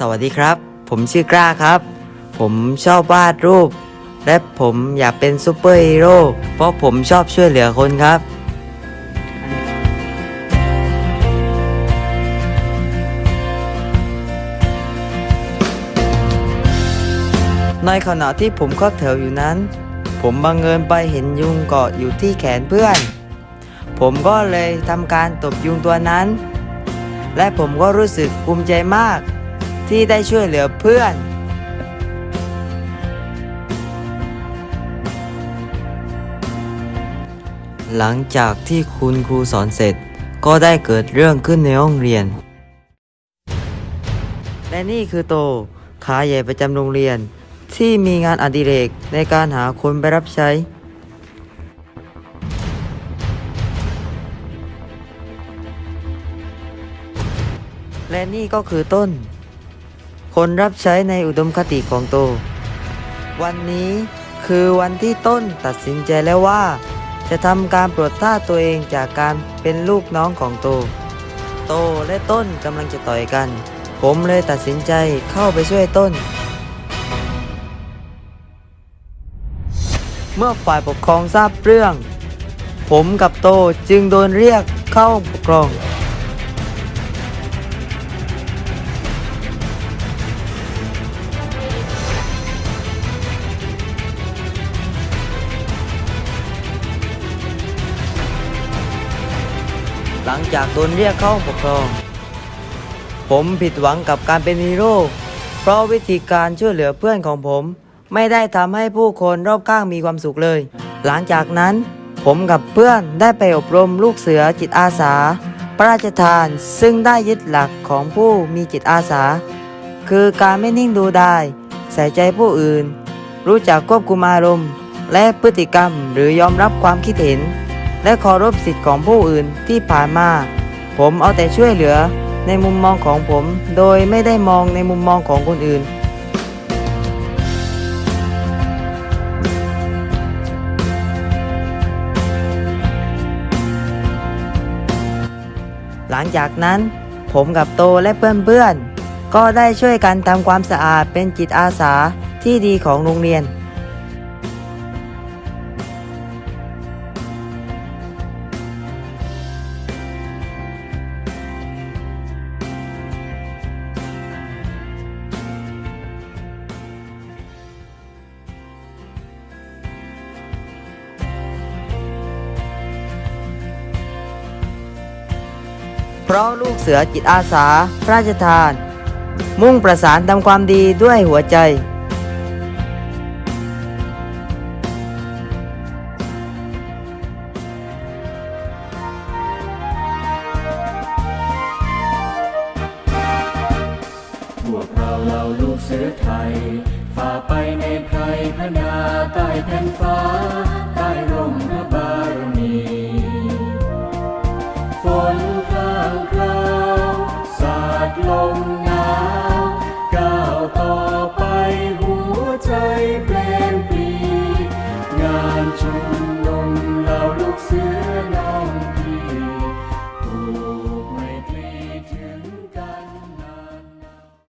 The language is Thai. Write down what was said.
สวัสดีครับ ผมชื่อกล้าครับ ผมชอบวาดรูป และผมอยากเป็นซูเปอร์ฮีโร่เพราะผมชอบช่วยเหลือคนครับ ในขณะที่ผมเข้าแถวอยู่นั้น ผมบังเอิญไปเห็นยุงเกาะอยู่ที่แขนเพื่อน ผมก็เลยทำการตบยุงตัวนั้น และผมก็รู้สึกภูมิใจมาก ที่ได้ช่วยเหลือเพื่อน หลังจากที่คุณครูสอนเสร็จ ก็ได้เกิดเรื่องขึ้นในห้องเรียน และนี่คือโต ขาใหญ่ประจำโรงเรียน ที่มีงานอดิเรกในการหาคนไปรับใช้และนี่ก็คือต้น คนรับใช้ในอุดมคติของโตวันนี้คือวันที่ต้นตัดสินใจแล้วว่า จะทำการปลดท่าตัวเองจากการเป็นลูกน้องของโตโตและต้นกำลังจะต่อยกัน ผมเลยตัดสินใจเข้าไปช่วยต้น เมื่อฝ่ายปกครองทราบเรื่อง ผมกับโตจึงโดนเรียกเข้าปกครอง หลังจากโดนเรียกเข้าห้องปกครอง ผมผิดหวังกับการเป็นฮีโร่เพราะวิธีการช่วยเหลือเพื่อนของผม ไม่ได้ทำให้ผู้คนรอบข้างมีความสุขเลย หลังจากนั้น ผมกับเพื่อนได้ไปอบรมลูกเสือจิตอาสา พระราชทานซึ่งได้ยึดหลักของผู้มีจิตอาสา คือการไม่นิ่งดูไดายใส่ใจผู้อื่น รู้จักควบคุมอารมณ์ และพฤติกรรมหรือยอมรับความคิดเห็น และเคารพสิทธิ์ของผู้อื่นที่ผ่านมา ผมเอาแต่ช่วยเหลือในมุมมองของผม โดยไม่ได้มองในมุมมองของคนอื่น หลังจากนั้น ผมกับโตและเพื่อนๆก็ได้ช่วยกันทำความสะอาดเป็นจิตอาสาที่ดีของโรงเรียน พราะลูกเสือจิตอาสา พระราชทาน มุ่งประสานทำความดีด้วยหัวใจ พวกเราเหล่าลูกเสือไทย ฝ่าไปในไพรพนาใต้แผ่นฟ้า ใต้ร่มพระบ